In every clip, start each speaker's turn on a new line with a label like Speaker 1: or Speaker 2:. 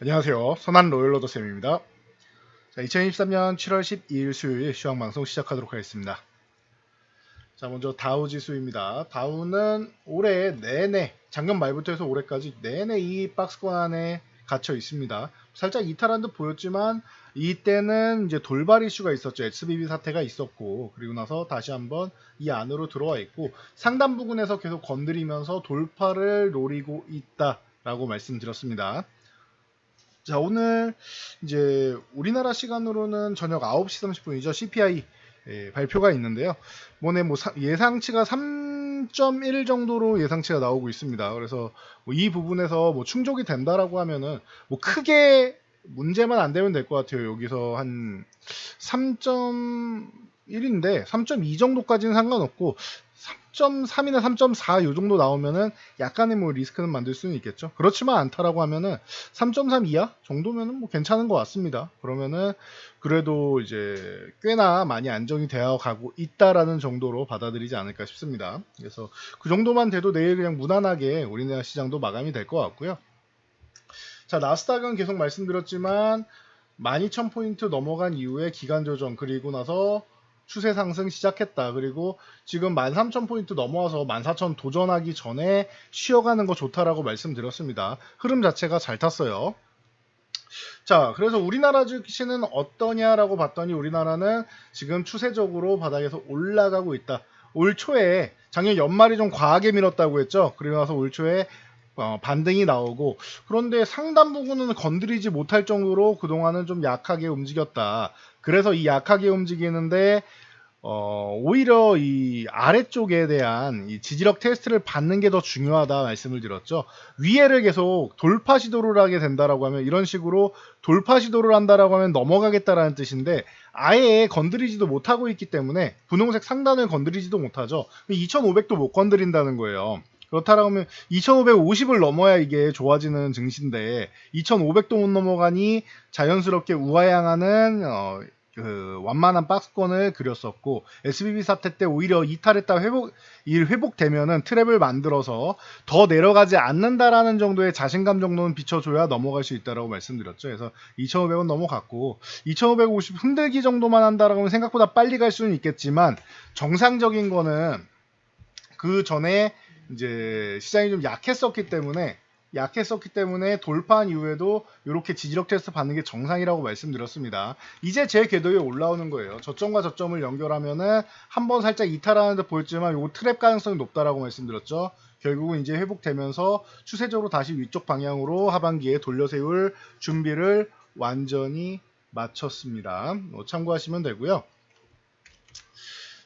Speaker 1: 안녕하세요. 선한 로열로더 쌤입니다. 자, 2023년 7월 12일 수요일 시황 방송 시작하도록 하겠습니다. 자, 먼저 다우 지수입니다. 다우는 올해 내내 작년 말부터 해서 올해까지 내내 이 박스권 안에 갇혀 있습니다. 살짝 이탈한 듯 보였지만 이때는 이제 돌발 이슈가 있었죠. SBB 사태가 있었고 그리고 나서 다시 한번 이 안으로 들어와 있고 상단 부근에서 계속 건드리면서 돌파를 노리고 있다라고 말씀드렸습니다. 자, 오늘 이제 우리나라 시간으로는 저녁 9시 30분이죠. CPI 예, 발표가 있는데요. 뭐네 뭐 사- 예상치가 3.1 정도로 예상치가 나오고 있습니다. 그래서 뭐 이 부분에서 뭐 충족이 된다라고 하면은 뭐 크게 문제만 안 되면 될 것 같아요. 여기서 한 3.1인데 3.2 정도까지는 상관없고 3.3이나 3.4 요 정도 나오면은 약간의 뭐 리스크는 만들 수는 있겠죠. 그렇지만 않다라고 하면은 3.3 이하 정도면은 뭐 괜찮은 것 같습니다. 그러면은 그래도 이제 꽤나 많이 안정이 되어 가고 있다라는 정도로 받아들이지 않을까 싶습니다. 그래서 그 정도만 돼도 내일 그냥 무난하게 우리나라 시장도 마감이 될 것 같고요. 자, 나스닥은 계속 말씀드렸지만 12,000포인트 넘어간 이후에 기간 조정 그리고 나서 추세 상승 시작했다. 그리고 지금 13,000포인트 넘어와서 14,000 도전하기 전에 쉬어가는 거 좋다라고 말씀드렸습니다. 흐름 자체가 잘 탔어요. 자, 그래서 우리나라 주식시는 어떠냐라고 봤더니 우리나라는 지금 추세적으로 바닥에서 올라가고 있다. 올 초에 작년 연말이 좀 과하게 밀었다고 했죠. 그리고 나서 올 초에 어, 반등이 나오고 그런데 상단 부분은 건드리지 못할 정도로 그동안은 좀 약하게 움직였다. 그래서 이 약하게 움직이는데 어, 오히려 이 아래쪽에 대한 이 지지력 테스트를 받는 게 더 중요하다 말씀을 드렸죠. 위에를 계속 돌파 시도를 하게 된다라고 하면 이런 식으로 돌파 시도를 한다라고 하면 넘어가겠다라는 뜻인데 아예 건드리지도 못하고 있기 때문에 분홍색 상단을 건드리지도 못하죠. 2500도 못 건드린다는 거예요. 그렇다라고 하면 2550을 넘어야 이게 좋아지는 증시인데 2500도 못 넘어가니 자연스럽게 우하향하는 어, 그 완만한 박스권을 그렸었고 SBB 사태 때 오히려 이탈했다 회복 일 회복되면은 트랩을 만들어서 더 내려가지 않는다라는 정도의 자신감 정도는 비춰줘야 넘어갈 수 있다라고 말씀드렸죠. 그래서 2,500원 넘어갔고 2,550 흔들기 정도만 한다라고 하면 생각보다 빨리 갈 수는 있겠지만 정상적인 거는 그 전에 이제 시장이 좀 약했었기 때문에 약했었기 때문에 돌파한 이후에도 이렇게 지지력 테스트 받는 게 정상이라고 말씀드렸습니다. 이제 제 궤도에 올라오는 거예요. 저점과 저점을 연결하면은 한 번 살짝 이탈하는 듯 보였지만 요 트랩 가능성이 높다라고 말씀드렸죠. 결국은 이제 회복되면서 추세적으로 다시 위쪽 방향으로 하반기에 돌려 세울 준비를 완전히 마쳤습니다. 뭐 참고하시면 되고요.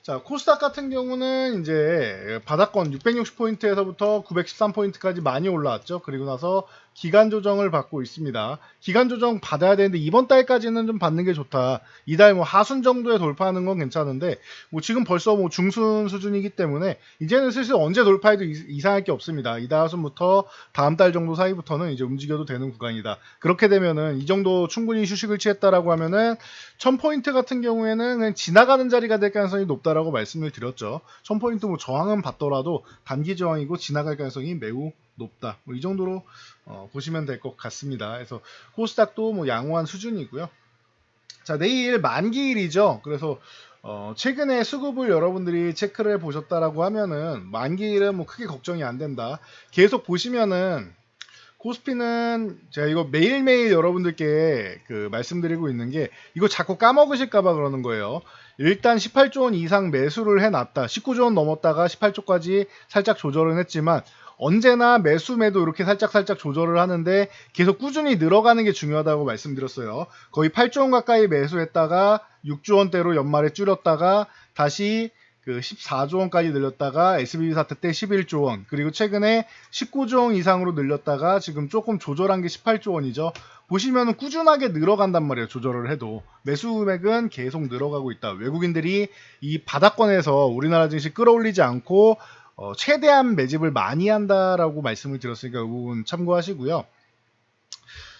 Speaker 1: 자, 코스닥 같은 경우는 이제 바닥권 660포인트에서부터 913포인트까지 많이 올라왔죠. 그리고 나서 기간 조정을 받고 있습니다. 기간 조정 받아야 되는데 이번 달까지는 좀 받는 게 좋다. 이달 뭐 하순 정도에 돌파하는 건 괜찮은데 뭐 지금 벌써 뭐 중순 수준이기 때문에 이제는 슬슬 언제 돌파해도 이- 이상할 게 없습니다. 이달 하순부터 다음 달 정도 사이부터는 이제 움직여도 되는 구간이다. 그렇게 되면은 이 정도 충분히 휴식을 취했다라고 하면은 1000포인트 같은 경우에는 그냥 지나가는 자리가 될 가능성이 높다라고 말씀을 드렸죠. 1000포인트 뭐 저항은 받더라도 단기 저항이고 지나갈 가능성이 매우 높다. 뭐 이 정도로 어, 보시면 될 것 같습니다. 그래서 코스닥도 뭐 양호한 수준이고요. 자, 내일 만기일이죠. 그래서 어, 최근에 수급을 여러분들이 체크를 해 보셨다라고 하면은 만기일은 뭐 크게 걱정이 안 된다. 계속 보시면은 코스피는 제가 이거 매일매일 여러분들께 그 말씀드리고 있는 게 이거 자꾸 까먹으실까봐 그러는 거예요. 일단 18조 원 이상 매수를 해놨다. 19조 원 넘었다가 18조까지 살짝 조절은 했지만 언제나 매수 매도 이렇게 살짝 살짝 조절을 하는데 계속 꾸준히 늘어가는 게 중요하다고 말씀드렸어요. 거의 8조 원 가까이 매수했다가 6조 원대로 연말에 줄였다가 다시 그 14조 원까지 늘렸다가 SBB 사태 때 11조 원 그리고 최근에 19조 원 이상으로 늘렸다가 지금 조금 조절한 게 18조 원이죠. 보시면은 꾸준하게 늘어간단 말이에요. 조절을 해도 매수 금액은 계속 늘어가고 있다. 외국인들이 이 바닥권에서 우리나라 증시 끌어올리지 않고 어, 최대한 매집을 많이 한다라고 말씀을 드렸으니까 이 부분 참고하시고요.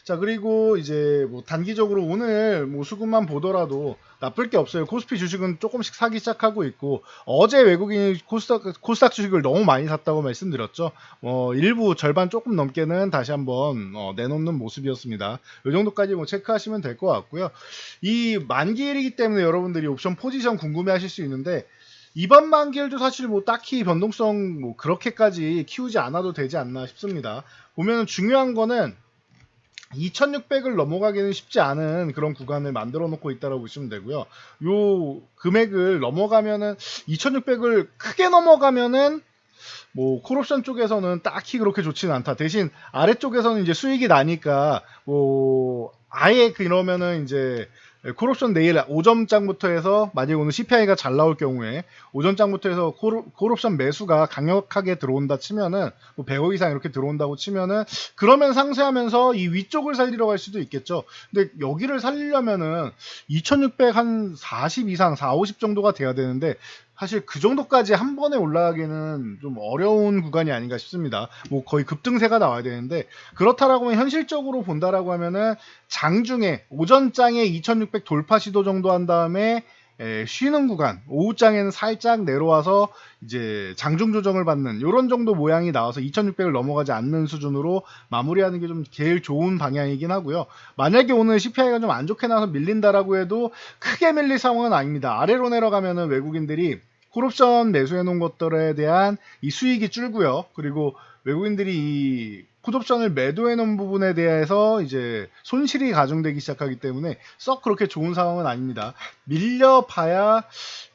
Speaker 1: 자 그리고 이제 뭐 단기적으로 오늘 뭐 수급만 보더라도 나쁠 게 없어요. 코스피 주식은 조금씩 사기 시작하고 있고 어제 외국인이 코스닥, 코스닥 주식을 너무 많이 샀다고 말씀드렸죠. 어, 일부 절반 조금 넘게는 다시 한번 어, 내놓는 모습이었습니다. 이 정도까지 뭐 체크하시면 될 것 같고요. 이 만기일이기 때문에 여러분들이 옵션 포지션 궁금해하실 수 있는데 이번 만기일도 사실 뭐 딱히 변동성 뭐 그렇게까지 키우지 않아도 되지 않나 싶습니다. 보면 중요한 거는 2600을 넘어가기는 쉽지 않은 그런 구간을 만들어 놓고 있다고 보시면 되고요. 요 금액을 넘어가면은 2600을 크게 넘어가면은 뭐 콜옵션 쪽에서는 딱히 그렇게 좋지는 않다. 대신 아래쪽에서는 이제 수익이 나니까 뭐 아예 그러면은 이제 콜옵션 내일 5점장부터 해서 만약에 오늘 CPI가 잘 나올 경우에 5점장부터 해서 콜, 콜옵션 매수가 강력하게 들어온다 치면은 뭐 100억 이상 이렇게 들어온다고 치면은 그러면 상쇄하면서 이 위쪽을 살리러 갈 수도 있겠죠. 근데 여기를 살리려면은 2600 한 40 이상 4, 50 정도가 돼야 되는데 사실 그 정도까지 한 번에 올라가기는 좀 어려운 구간이 아닌가 싶습니다. 뭐 거의 급등세가 나와야 되는데 그렇다라고 하면 현실적으로 본다라고 하면은 장중에 오전장에 2600 돌파 시도 정도 한 다음에 에, 쉬는 구간 오후장에는 살짝 내려와서 이제 장중 조정을 받는 이런 정도 모양이 나와서 2600을 넘어가지 않는 수준으로 마무리하는 게 좀 제일 좋은 방향이긴 하고요. 만약에 오늘 CPI가 좀 안 좋게 나와서 밀린다라고 해도 크게 밀릴 상황은 아닙니다. 아래로 내려가면은 외국인들이 콜옵션 매수해 놓은 것들에 대한 이 수익이 줄고요. 그리고 외국인들이 이 풋옵션을 매도해 놓은 부분에 대해서 이제 손실이 가중되기 시작하기 때문에 썩 그렇게 좋은 상황은 아닙니다. 밀려 봐야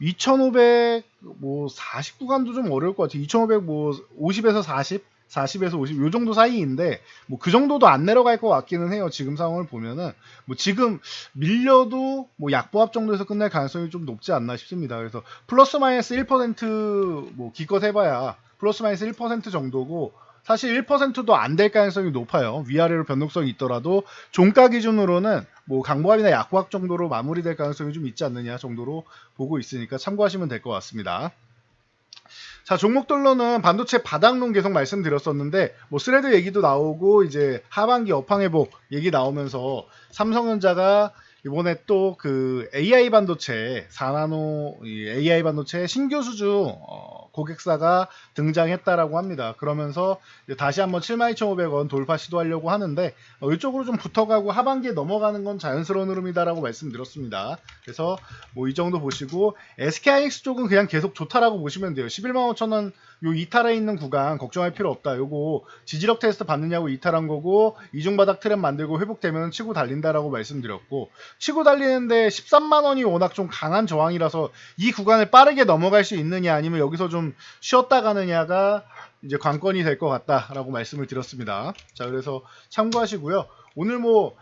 Speaker 1: 2,500뭐40 구간도 좀 어려울 것 같아요. 2,500뭐 50에서 40 40에서 50, 요 정도 사이인데, 뭐 그 정도도 안 내려갈 것 같기는 해요. 지금 상황을 보면은. 뭐 지금 밀려도 뭐 약보합 정도에서 끝날 가능성이 좀 높지 않나 싶습니다. 그래서 플러스 마이너스 1%뭐 기껏 해봐야 플러스 마이너스 1% 정도고, 사실 1%도 안 될 가능성이 높아요. 위아래로 변동성이 있더라도 종가 기준으로는 뭐 강보합이나 약보합 정도로 마무리될 가능성이 좀 있지 않느냐 정도로 보고 있으니까 참고하시면 될 것 같습니다. 자, 종목들로는 반도체 바닥론 계속 말씀드렸었는데, 뭐, 스레드 얘기도 나오고, 이제 하반기 업황 회복 얘기 나오면서, 삼성전자가 이번에 또 그 AI 반도체, 4나노 AI 반도체 신규 수주 어, 고객사가 등장했다라고 합니다. 그러면서 다시 한번 72,500원 돌파 시도하려고 하는데, 어, 이쪽으로 좀 붙어가고 하반기에 넘어가는 건 자연스러운 흐름이다라고 말씀드렸습니다. 그래서 뭐 이 정도 보시고, SKIX 쪽은 그냥 계속 좋다라고 보시면 돼요. 11만 5천 원, 요 이탈해 있는 구간 걱정할 필요 없다. 요거 지지력 테스트 받느냐고 이탈한 거고 이중 바닥 트랩 만들고 회복되면 치고 달린다라고 말씀드렸고 치고 달리는데 13만 원이 워낙 좀 강한 저항이라서 이 구간을 빠르게 넘어갈 수 있느냐 아니면 여기서 좀 쉬었다 가느냐가 이제 관건이 될 것 같다라고 말씀을 드렸습니다. 자 그래서 참고하시고요. 오늘 뭐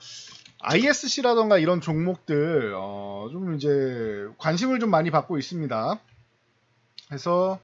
Speaker 1: ISC라던가 이런 종목들 어, 좀 이제 관심을 좀 많이 받고 있습니다. 그래서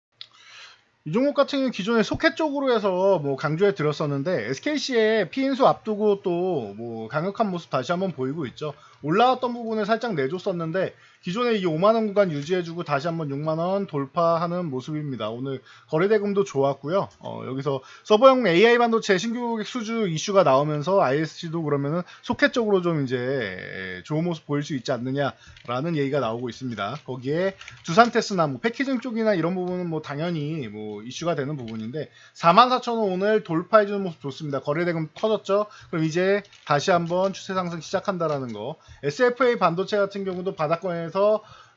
Speaker 1: 이 종목 같은 경우는 기존에 소켓 쪽으로 해서 뭐 강조해 드렸었는데 SKC의 피인수 앞두고 또 뭐 강력한 모습 다시 한번 보이고 있죠. 올라왔던 부분을 살짝 내줬었는데 기존에 이 5만원 구간 유지해주고 다시 한번 6만원 돌파하는 모습입니다. 오늘 거래대금도 좋았고요. 어, 여기서 서버용 AI 반도체 신규 고객 수주 이슈가 나오면서 ISC도 그러면은 소켓 쪽으로 좀 이제 좋은 모습 보일 수 있지 않느냐라는 얘기가 나오고 있습니다. 거기에 두산테스나 뭐 패키징 쪽이나 이런 부분은 뭐 당연히 뭐 이슈가 되는 부분인데 44,000원 오늘 돌파해주는 모습 좋습니다. 거래대금 터졌죠? 그럼 이제 다시 한번 추세 상승 시작한다라는 거. SFA 반도체 같은 경우도 바닥권에서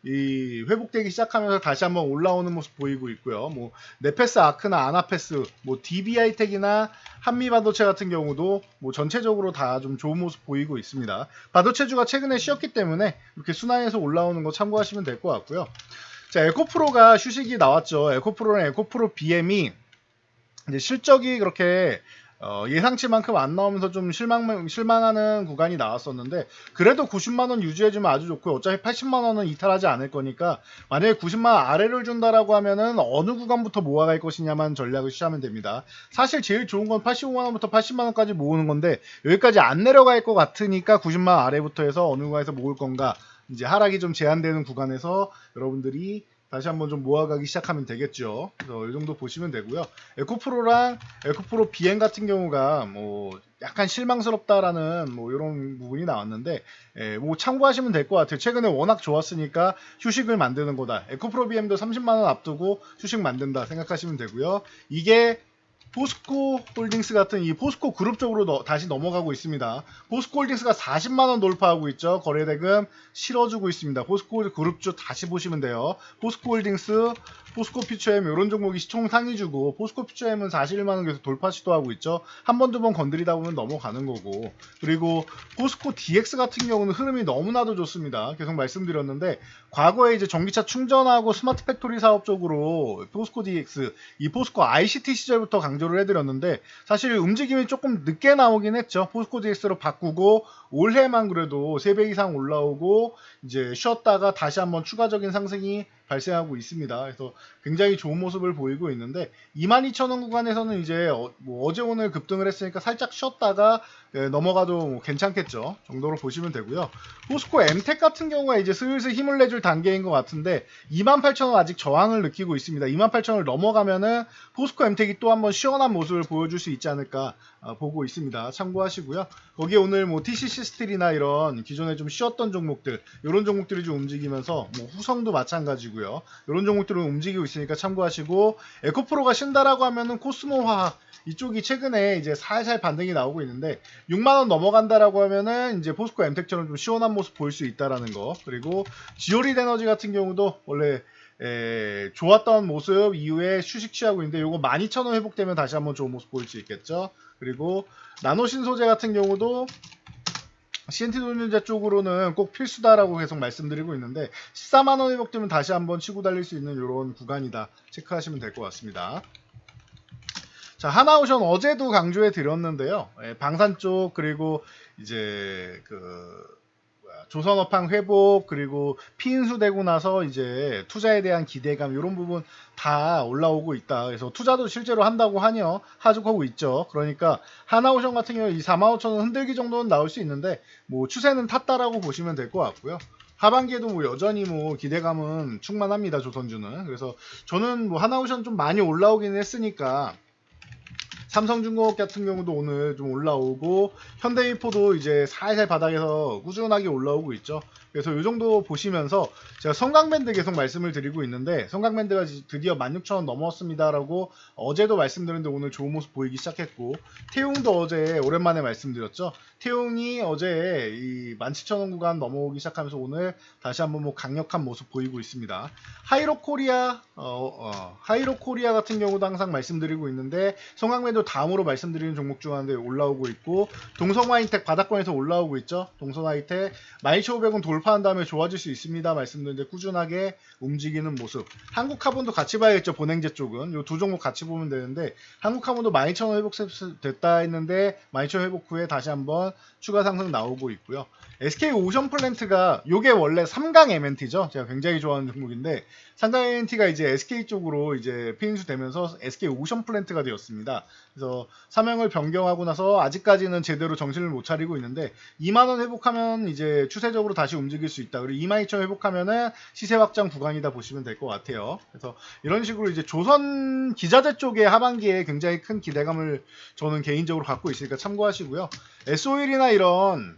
Speaker 1: 이 회복되기 시작하면서 다시 한번 올라오는 모습 보이고 있고요. 뭐 네페스 아크나 아나페스, 뭐 DB하이텍이나 한미 반도체 같은 경우도 뭐 전체적으로 다 좀 좋은 모습 보이고 있습니다. 반도체주가 최근에 쉬었기 때문에 이렇게 순환해서 올라오는 거 참고하시면 될 것 같고요. 자, 에코프로가 휴식이 나왔죠. 에코프로는 에코프로 BM이 실적이 그렇게 어, 예상치만큼 안 나오면서 좀 실망, 실망하는 구간이 나왔었는데, 그래도 90만원 유지해주면 아주 좋고요. 어차피 80만원은 이탈하지 않을 거니까, 만약에 90만원 아래를 준다라고 하면은 어느 구간부터 모아갈 것이냐만 전략을 취하면 됩니다. 사실 제일 좋은 건 85만원부터 80만원까지 모으는 건데, 여기까지 안 내려갈 것 같으니까 90만원 아래부터 해서 어느 구간에서 모을 건가, 이제 하락이 좀 제한되는 구간에서 여러분들이 다시 한번 좀 모아가기 시작하면 되겠죠. 그래서 이 정도 보시면 되고요. 에코프로랑 에코프로 비행 같은 경우가 뭐 약간 실망스럽다라는 뭐 이런 부분이 나왔는데 예, 뭐 참고하시면 될 것 같아요. 최근에 워낙 좋았으니까 휴식을 만드는 거다. 에코프로 BM도 30만 원 앞두고 휴식 만든다 생각하시면 되고요. 이게 포스코 홀딩스 같은 이 포스코 그룹 쪽으로 너- 다시 넘어가고 있습니다. 포스코 홀딩스가 40만 원 돌파하고 있죠. 거래 대금 실어주고 있습니다. 포스코 그룹 쪽 다시 보시면 돼요. 포스코 홀딩스, 포스코 퓨처엠 이런 종목이 시총 상위주고 포스코 퓨처엠은 41만 원 계속 돌파 시도하고 있죠. 한 번 두 번 건드리다 보면 넘어가는 거고 그리고 포스코 DX 같은 경우는 흐름이 너무나도 좋습니다. 계속 말씀드렸는데 과거에 이제 전기차 충전하고 스마트 팩토리 사업 쪽으로 포스코 DX 이 포스코 ICT 시절부터 강조를 해드렸는데 사실 움직임이 조금 늦게 나오긴 했죠. 포스코 DX로 바꾸고 올해만 그래도 3배 이상 올라오고 이제 쉬었다가 다시 한번 추가적인 상승이 발생하고 있습니다. 그래서 굉장히 좋은 모습을 보이고 있는데 22,000원 구간에서는 이제 어, 뭐 어제 오늘 급등을 했으니까 살짝 쉬었다가 예, 넘어가도 뭐 괜찮겠죠 정도로 보시면 되고요. 포스코 엠텍 같은 경우가 이제 슬슬 힘을 내줄 단계인 것 같은데 28,000원 아직 저항을 느끼고 있습니다. 28,000원을 넘어가면은 포스코 엠텍이 또 한번 시원한 모습을 보여줄 수 있지 않을까 아, 보고 있습니다. 참고하시고요. 거기에 오늘 뭐 TCC 스틸이나 이런 기존에 좀 쉬었던 종목들 이런 종목들이 좀 움직이면서 뭐 후성도 마찬가지고요. 이런 종목들은 움직이고 있으니까 참고하시고 에코프로가 쉰다라고 하면은 코스모 화학 이쪽이 최근에 이제 살살 반등이 나오고 있는데 6만 원 넘어간다라고 하면은 이제 포스코 엠텍처럼 좀 시원한 모습 보일 수 있다라는 거 그리고 지오리드 에너지 같은 경우도 원래 에, 좋았던 모습 이후에 휴식 취하고 있는데 요거 12,000원 회복되면 다시 한번 좋은 모습 보일 수 있겠죠. 그리고 나노신 소재 같은 경우도 CNT 돌륜자 쪽으로는 꼭 필수다라고 계속 말씀드리고 있는데 14만 원 회복되면 다시 한번 치고 달릴 수 있는 이런 구간이다 체크하시면 될 것 같습니다. 자 하나오션 어제도 강조해 드렸는데요. 예, 방산 쪽 그리고 이제 그 조선업황 회복 그리고 피인수되고 나서 이제 투자에 대한 기대감 이런 부분 다 올라오고 있다. 그래서 투자도 실제로 한다고 하녀 하죽하고 있죠. 그러니까 하나오션 같은 경우 이 4만 5천 원 흔들기 정도는 나올 수 있는데 뭐 추세는 탔다라고 보시면 될 것 같고요. 하반기에도 뭐 여전히 뭐 기대감은 충만합니다. 조선주는. 그래서 저는 뭐 하나오션 좀 많이 올라오긴 했으니까 삼성중공업 같은 경우도 오늘 좀 올라오고 현대미포도 이제 살살 바닥에서 꾸준하게 올라오고 있죠. 그래서 이 정도 보시면서 제가 성강밴드 계속 말씀을 드리고 있는데 성강밴드가 지- 드디어 16,000원 넘었습니다라고 어제도 말씀드렸는데 오늘 좋은 모습 보이기 시작했고 태웅도 어제 오랜만에 말씀드렸죠. 태웅이 어제 이 17,000원 구간 넘어오기 시작하면서 오늘 다시 한번 뭐 강력한 모습 보이고 있습니다. 하이로 코리아 어, 어, 하이로 코리아 같은 경우도 항상 말씀드리고 있는데 성강밴드 다음으로 말씀드리는 종목 중 하나인데 올라오고 있고 동성화이텍 바닥권에서 올라오고 있죠. 동성화이텍 12,500원 돌 파한 다음에 좋아질 수 있습니다. 말씀드렸는데 꾸준하게 움직이는 모습. 한국 카본도 같이 봐야겠죠. 보냉제 쪽은 이두 종목 같이 보면 되는데 한국 카본도 12,000원 회복 됐다 했는데 12,000원 회복 후에 다시 한번 추가 상승 나오고 있고요. SK 오션 플랜트가 요게 원래 3강 MNT죠. 제가 굉장히 좋아하는 종목인데 3강 MNT가 이제 SK 쪽으로 이제 피인수 되면서 SK 오션 플랜트가 되었습니다. 그래서 사명을 변경하고 나서 아직까지는 제대로 정신을 못 차리고 있는데 2만 원 회복하면 이제 추세적으로 다시 움직 일 수 있다. 그리고 22,000 회복하면은 시세 확장 구간이다 보시면 될 것 같아요. 그래서 이런 식으로 이제 조선 기자재 쪽에 하반기에 굉장히 큰 기대감을 저는 개인적으로 갖고 있으니까 참고하시고요. SO일이나 이런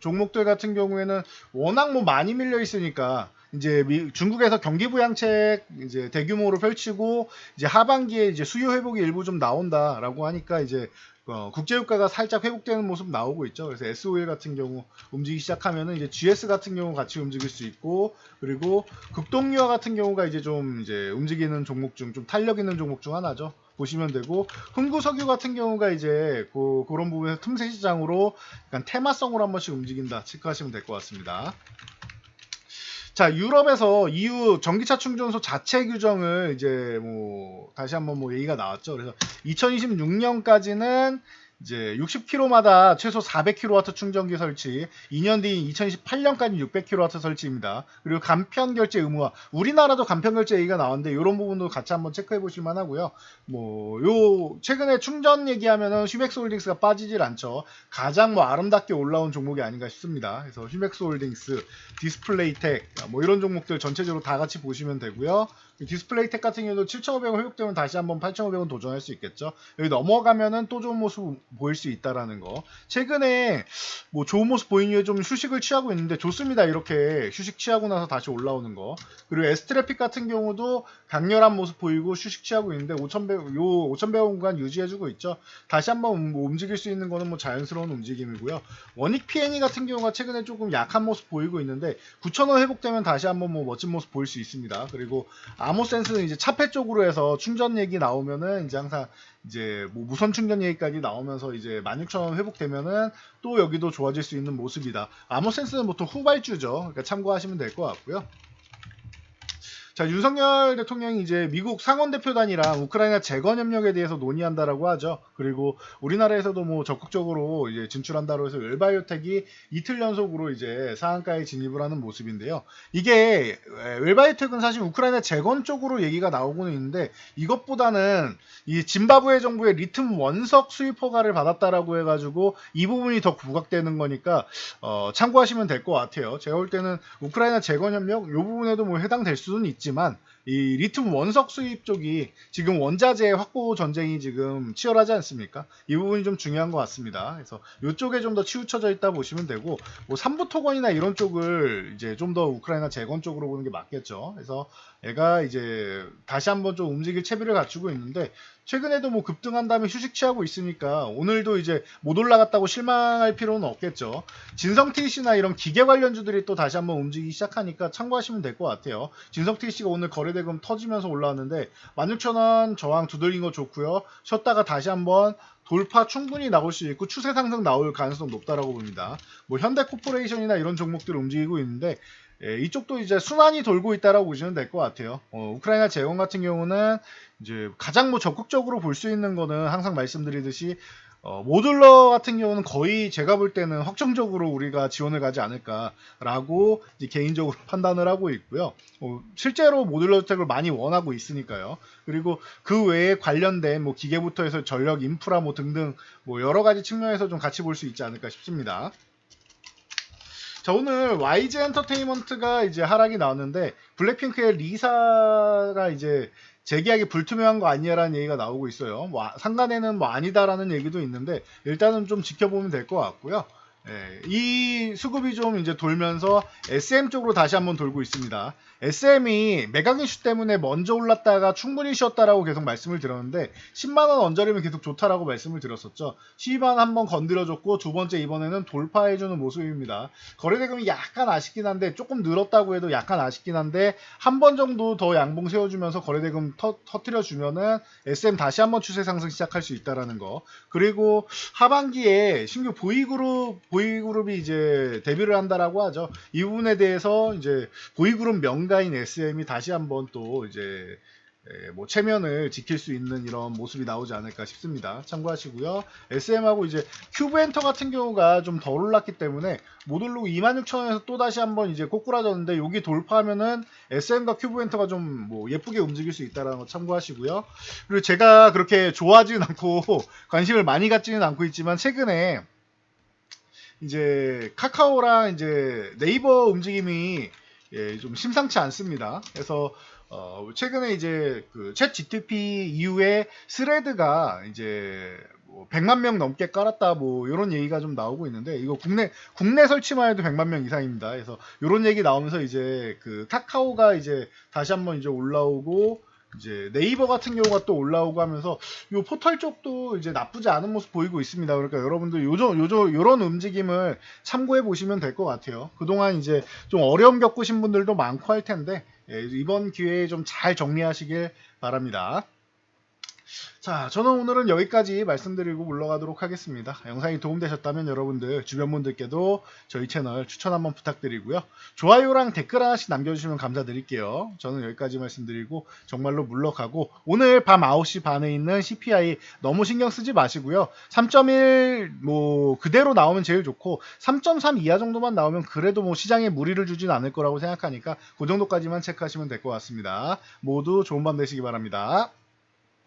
Speaker 1: 종목들 같은 경우에는 워낙 뭐 많이 밀려 있으니까 이제 미- 중국에서 경기 부양책 이제 대규모로 펼치고 이제 하반기에 이제 수요 회복이 일부 좀 나온다라고 하니까 이제 어, 국제유가가 살짝 회복되는 모습 나오고 있죠. 그래서 SOL 같은 경우 움직이기 시작하면은 이제 GS 같은 경우 같이 움직일 수 있고 그리고 극동유화 같은 경우가 이제 좀 이제 움직이는 종목 중 좀 탄력 있는 종목 중 하나죠. 보시면 되고 흥구석유 같은 경우가 이제 그, 그런 부분에서 틈새 시장으로 약간 테마성으로 한 번씩 움직인다 체크하시면 될 것 같습니다. 자 유럽에서 EU 전기차 충전소 자체 규정을 이제 뭐 다시 한번 뭐 얘기가 나왔죠. 그래서 2026년까지는 이제 60kW마다 최소 400kW 충전기 설치, 2년 뒤인 2028년까지 600kW 설치입니다. 그리고 간편 결제 의무화. 우리나라도 간편 결제 얘기가 나왔는데 이런 부분도 같이 한번 체크해 보실 만하고요. 뭐 요 최근에 충전 얘기하면은 휴맥스홀딩스가 빠지질 않죠. 가장 뭐 아름답게 올라온 종목이 아닌가 싶습니다. 그래서 휴맥스홀딩스, 디스플레이텍 뭐 이런 종목들 전체적으로 다 같이 보시면 되고요. 디스플레이 텍 같은 경우도 7,500원 회복되면 다시 한번 8,500원 도전할 수 있겠죠. 여기 넘어가면은 또 좋은 모습 보일 수 있다라는 거. 최근에 뭐 좋은 모습 보인 이후에 좀 휴식을 취하고 있는데 좋습니다. 이렇게 휴식 취하고 나서 다시 올라오는 거. 그리고 에스트래픽 같은 경우도 강렬한 모습 보이고 휴식 취하고 있는데 5,100, 요 5,100원 구간 유지해주고 있죠. 다시 한번 뭐 움직일 수 있는 거는 뭐 자연스러운 움직임이고요. 원익 PNE 같은 경우가 최근에 조금 약한 모습 보이고 있는데 9,000원 회복되면 다시 한번 뭐 멋진 모습 보일 수 있습니다. 그리고 아 모센스는 이제 차폐 쪽으로 해서 충전 얘기 나오면은 이제 항상 이제 뭐 무선 충전 얘기까지 나오면서 이제 16,000원 회복되면은 또 여기도 좋아질 수 있는 모습이다. 아모센스는 보통 후발주죠. 그러니까 참고하시면 될 것 같고요. 자, 윤석열 대통령이 이제 미국 상원 대표단이랑 우크라이나 재건 협력에 대해서 논의한다라고 하죠. 그리고 우리나라에서도 뭐 적극적으로 이제 진출한다고 해서 웰바이오텍이 이틀 연속으로 이제 상한가에 진입을 하는 모습인데요. 이게 웰바이오텍은 사실 우크라이나 재건 쪽으로 얘기가 나오고는 있는데 이것보다는 이 짐바브웨 정부의 리튬 원석 수입 허가를 받았다라고 해가지고 이 부분이 더 부각되는 거니까 어, 참고하시면 될 것 같아요. 제가 볼 때는 우크라이나 재건 협력 이 부분에도 뭐 해당될 수는 있지 만 이 리튬 원석 수입 쪽이 지금 원자재 확보 전쟁이 지금 치열하지 않습니까? 이 부분이 좀 중요한 것 같습니다. 그래서 이쪽에 좀 더 치우쳐져 있다 보시면 되고 뭐 삼부 토건이나 이런 쪽을 이제 좀 더 우크라이나 재건 쪽으로 보는 게 맞겠죠. 그래서 얘가 이제 다시 한번 좀 움직일 채비를 갖추고 있는데 최근에도 뭐 급등한 다음에 휴식 취하고 있으니까 오늘도 이제 못 올라갔다고 실망할 필요는 없겠죠. 진성 TC나 이런 기계 관련주들이 또 다시 한번 움직이기 시작하니까 참고하시면 될 것 같아요. 진성 TC가 오늘 거래대금 터지면서 올라왔는데 16,000원 저항 두들긴 거 좋고요. 쉬었다가 다시 한번 돌파 충분히 나올 수 있고 추세 상승 나올 가능성 높다라고 봅니다. 뭐 현대 코퍼레이션이나 이런 종목들 움직이고 있는데 예, 이쪽도 이제 순환이 돌고 있다라고 보시면 될 것 같아요. 어, 우크라이나 재건 같은 경우는 이제 가장 뭐 적극적으로 볼 수 있는 거는 항상 말씀드리듯이 어, 모듈러 같은 경우는 거의 제가 볼 때는 확정적으로 우리가 지원을 가지 않을까라고 개인적으로 판단을 하고 있고요. 어, 실제로 모듈러 주택을 많이 원하고 있으니까요. 그리고 그 외에 관련된 뭐 기계부터 해서 전력, 인프라 뭐 등등 뭐 여러 가지 측면에서 좀 같이 볼 수 있지 않을까 싶습니다. 자 오늘 YG 엔터테인먼트가 이제 하락이 나왔는데 블랙핑크의 리사가 이제 재계약이 불투명한 거 아니냐라는 얘기가 나오고 있어요. 뭐 상단에는 뭐 아니다라는 얘기도 있는데 일단은 좀 지켜보면 될 것 같고요. 예, 이 수급이 좀 이제 돌면서 SM 쪽으로 다시 한번 돌고 있습니다. SM이 매각 이슈 때문에 먼저 올랐다가 충분히 쉬었다라고 계속 말씀을 드렸는데 10만원 언저리면 계속 좋다라고 말씀을 드렸었죠. 12만 한번 건드려줬고 두 번째 이번에는 돌파해주는 모습입니다. 거래대금이 약간 아쉽긴 한데 조금 늘었다고 해도 약간 아쉽긴 한데 한 번 정도 더 양봉 세워주면서 거래대금 터, 터트려주면은 SM 다시 한번 추세 상승 시작할 수 있다라는 거. 그리고 하반기에 신규 보이그룹 보이 그룹이 이제 데뷔를 한다라고 하죠. 이 부분에 대해서 이제 보이그룹 명 전가인 SM이 다시 한번 또 이제 뭐 체면을 지킬 수 있는 이런 모습이 나오지 않을까 싶습니다. 참고하시고요. SM하고 이제 큐브 엔터 같은 경우가 좀 덜 올랐기 때문에 못 오르고 26,000원에서 또 다시 한번 이제 꼬꾸라졌는데 여기 돌파하면은 SM과 큐브 엔터가 좀 뭐 예쁘게 움직일 수 있다는 거 참고하시고요. 그리고 제가 그렇게 좋아하지는 않고 관심을 많이 갖지는 않고 있지만 최근에 이제 카카오랑 이제 네이버 움직임이 예, 좀 심상치 않습니다. 그래서 어, 최근에 이제 그챗 GTP 이후에 스레드가 이제 뭐 100만 명 넘게 깔았다 뭐 이런 얘기가 좀 나오고 있는데 이거 국내 국내 설치만 해도 100만 명 이상입니다. 그래서 이런 얘기 나오면서 이제 그 카카오가 이제 다시 한번 이제 올라오고 이제 네이버 같은 경우가 또 올라오고 하면서 요 포털 쪽도 이제 나쁘지 않은 모습 보이고 있습니다. 그러니까 여러분들 요저 요저 요런 움직임을 참고해 보시면 될 것 같아요. 그동안 이제 좀 어려움 겪으신 분들도 많고 할 텐데 예, 이번 기회에 좀 잘 정리하시길 바랍니다. 자, 저는 오늘은 여기까지 말씀드리고 물러가도록 하겠습니다. 영상이 도움되셨다면 여러분들 주변 분들께도 저희 채널 추천 한번 부탁드리고요. 좋아요랑 댓글 하나씩 남겨주시면 감사드릴게요. 저는 여기까지 말씀드리고 정말로 물러가고 오늘 밤 9시 반에 있는 CPI 너무 신경 쓰지 마시고요. 3.1 뭐 그대로 나오면 제일 좋고 3.3 이하 정도만 나오면 그래도 뭐 시장에 무리를 주진 않을 거라고 생각하니까 그 정도까지만 체크하시면 될 것 같습니다. 모두 좋은 밤 되시기 바랍니다.